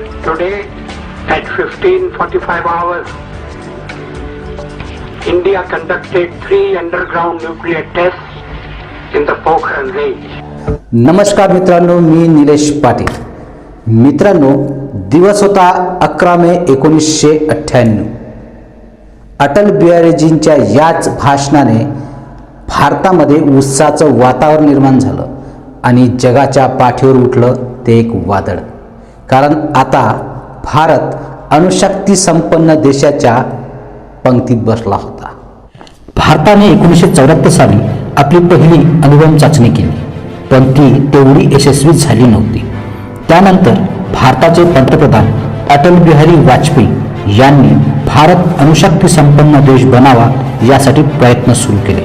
Today, at 15:45 hours, India conducted three underground nuclear tests in the Pokhran range. नमस्कार मित्रांनो मी निलेश पाटील. मित्रांनो दिवस होता अकरा मे एकोणीसशे अठ्ठ्याण्णव. अटल बिहारीजींच्या याच भाषणाने भारतामध्ये उत्साहाचं वातावरण निर्माण झालं आणि जगाच्या पाठीवर उठलं ते एक वादळ. कारण आता भारत अणुशक्ती संपन्न देशाच्या पंक्तीत बसला होता. भारताने एकोणीसशे चौऱ्याहत्तर साली आपली पहिली अणुबॉम्ब चाचणी केली पण ती तेवढी यशस्वी झाली नव्हती. त्यानंतर भारताचे पंतप्रधान अटल बिहारी वाजपेयी यांनी भारत अणुशक्ती संपन्न देश बनावा यासाठी प्रयत्न सुरू केले.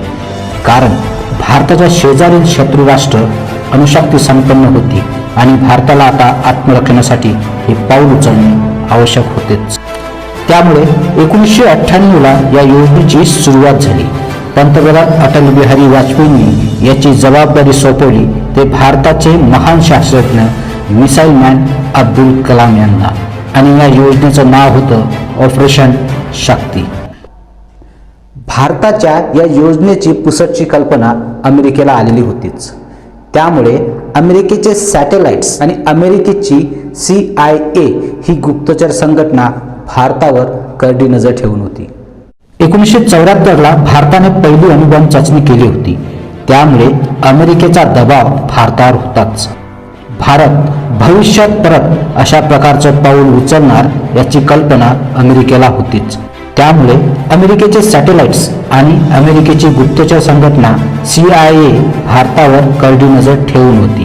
कारण भारताच्या शेजारील शत्रू राष्ट्र अणुशक्ती संपन्न होती. आणि भारताला आता आत्मरक्षणासाठी हे पाऊल उचलणे आवश्यक होतेच. त्यामुळे एकोणीसशे अठ्ठ्याण्णवला या योजनेची सुरुवात झाली. पंतप्रधान अटल बिहारी वाजपेयींनी याची जबाबदारी सोपवली ते भारताचे महान शास्त्रज्ञ मिसाईल मॅन अब्दुल कलाम यांना. आणि या योजनेचं नाव होतं ऑपरेशन शक्ती. भारताच्या या योजनेची पुसटची कल्पना अमेरिकेला आलेली होतीच. त्यामुळे अमेरिकेचे सॅटेलाइट्स आणि अमेरिकेची सी आय ए ही गुप्तचर संघटना भारतावर करडी नजर ठेवून होती. एकोणीसशे चौऱ्याहत्तरला भारताने पहिली अणुबॉम्ब चाचणी केली होती. त्यामुळे अमेरिकेचा दबाव भारतावर होताच. भारत भविष्यात परत अशा प्रकारचं पाऊल उचलणार याची कल्पना अमेरिकेला होतीच. त्यामुळे अमेरिकेचे सॅटेलाइट्स आणि अमेरिकेची गुप्तचर संघटना सी आय ए भारतावर करडी नजर ठेवून होती.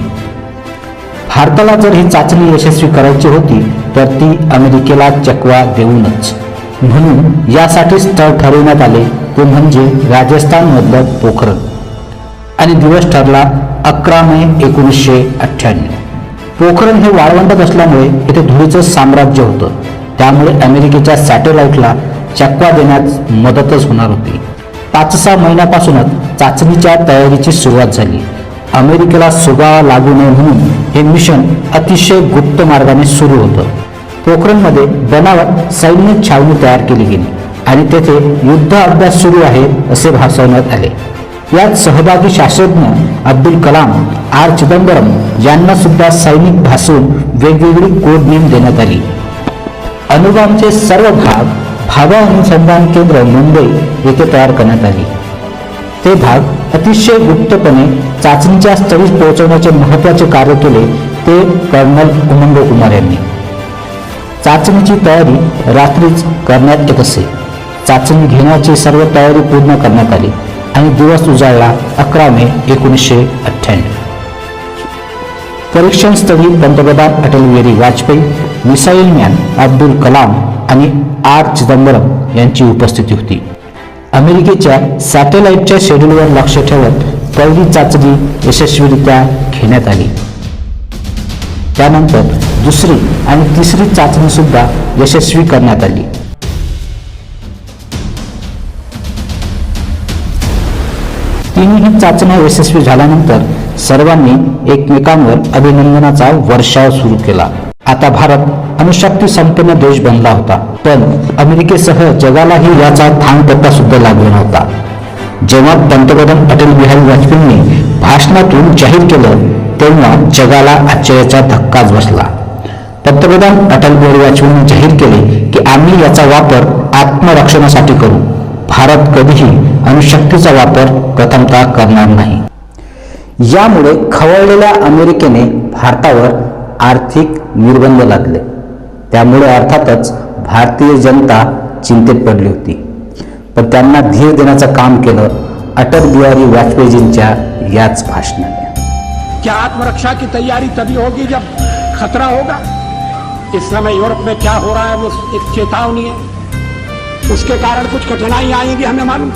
भारताला जर ही चाचणी यशस्वी करायची होती तर ती अमेरिकेला चकवा देऊनच. म्हणून यासाठी स्थळ ठरवण्यात आले ते म्हणजे राजस्थानमधलं पोखरण. आणि दिवस ठरला अकरा मे एकोणीसशे अठ्ठ्याण्णव. पोखरण हे वाळवंटात असल्यामुळे येथे धुळीचं साम्राज्य होतं. त्यामुळे अमेरिकेच्या सॅटेलाइटला चकवा देण्यात मदतच होणार होती. पाच सहा महिन्यापासूनच चाचणीच्या तयारीची सुरुवात झाली. अमेरिकेला सुगावा लागू नये म्हणून हे मिशन अतिशय गुप्त मार्गाने सुरू होतं. पोखरणमध्ये बनावट सैन्य छावणी तयार केली गेली आणि तेथे युद्ध अभ्यास सुरू आहे असे भासवण्यात आले. यात सहभागी शास्त्रज्ञ अब्दुल कलाम आर. चिदंबरम यांना सुद्धा सैनिक भासून वेगवेगळी कोड नेम देण्यात आली. अनुगामचे सर्व भाग भाभा अनुसंधान केंद्र मुंबई येथे तयार करण्यात आली. ते भाग अतिशय गुप्तपणे चाचणीच्या स्थळी पोहोचवण्याचे महत्त्वाचे कार्य केले ते कर्नल उमंग कुमार यांनी. चाचणीची तयारी रात्रीच करण्यात येत असे. चाचणी घेण्याची सर्व तयारी पूर्ण करण्यात आली आणि दिवस उजाळला अकरा मे एकोणीसशे अठ्ठ्याण्णव. परीक्षण स्थळी पंतप्रधान अटल बिहारी वाजपेयी मिसाईल मॅन अब्दुल कलाम आणि आर चिदंबरम यांची उपस्थिती होती. अमेरिकेच्या सॅटेलाइटच्या शेड्यूलवर लक्ष ठेवत पहिली चाचणी यशस्वीरित्या घेण्यात आली. त्यानंतर दुसरी आणि तिसरी चाचणी सुद्धा यशस्वी करण्यात आली. तिन्ही चाचण्या यशस्वी झाल्यानंतर सर्वांनी एकमेकांवर अभिनंदनाचा वर्षाव सुरू केला. आता भारत अणुशक्ती संपन्न देश बनला होता. पण अमेरिकेसह जगालाही याचा थांग पत्ता सुद्धा लागला नव्हता. जेव्हा पंतप्रधान अटल बिहारी वाजपेयींनी भाषणातून जाहीर केलं तेव्हा जगाला आश्चर्याचा धक्काच बसला. पंतप्रधान अटल बिहारी वाजपेयींनी जाहीर केले की आम्ही याचा वापर आत्मरक्षणासाठी करू. भारत कधीही अणुशक्तीचा वापर प्रथमतः करणार नाही. यामुळे खवळलेल्या अमेरिकेने भारतावर आर्थिक निर्बंध लागले. त्यामुळे अर्थातच भारतीय जनता चिंतेत पडली होती. पण त्यांना धीर देण्याचं काम केलं अटल बिहारी वाजपेयीजींच्या याच भाषणाने. क्या आत्मरक्षा की तैयारी तभी होगी जब खतरा होगा? इस समय यूरोप में क्या हो रहा है वो एक चेतावनी है। उसके कारण कुछ कठिनाई आएंगी हमें मालूम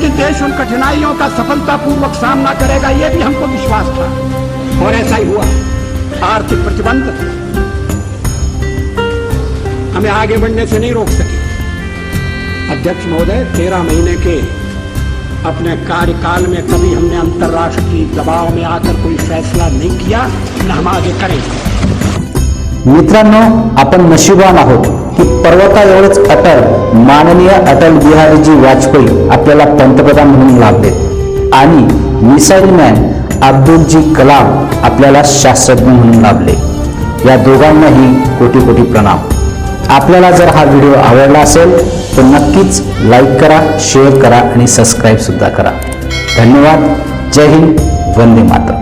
लेकिन देश उन कठिनाइयों का सफलतापूर्वक सामना करेगा यह भी हमको विश्वास था। और ऐसा ही हुआ। आर्थिक प्रतिबंध हमें आगे बढ़ने से नहीं रोक सके। अध्यक्ष महोदय, तेरह महीने के अपने कार्यकाल में कभी हमने अंतर्राष्ट्रीय दबाव में आकर कोई फैसला नहीं किया, न हम आगे करेंगे। मित्रांनो आपण नशिबान आहोत की पर्वता एवढेच अटल माननीय अटल बिहारीजी वाजपेयी आपल्याला पंतप्रधान म्हणून लाभले आणि मिसाईल मॅन अब्दुलजी कलाम आपल्याला शास्त्रज्ञ म्हणून लाभले. या दोघांनाही कोटी कोटी प्रणाम. आपल्याला जर हा व्हिडिओ आवडला असेल तर नक्कीच लाईक करा शेअर करा आणि सबस्क्राईब सुद्धा करा. धन्यवाद. जय हिंद. वंदे मातरम.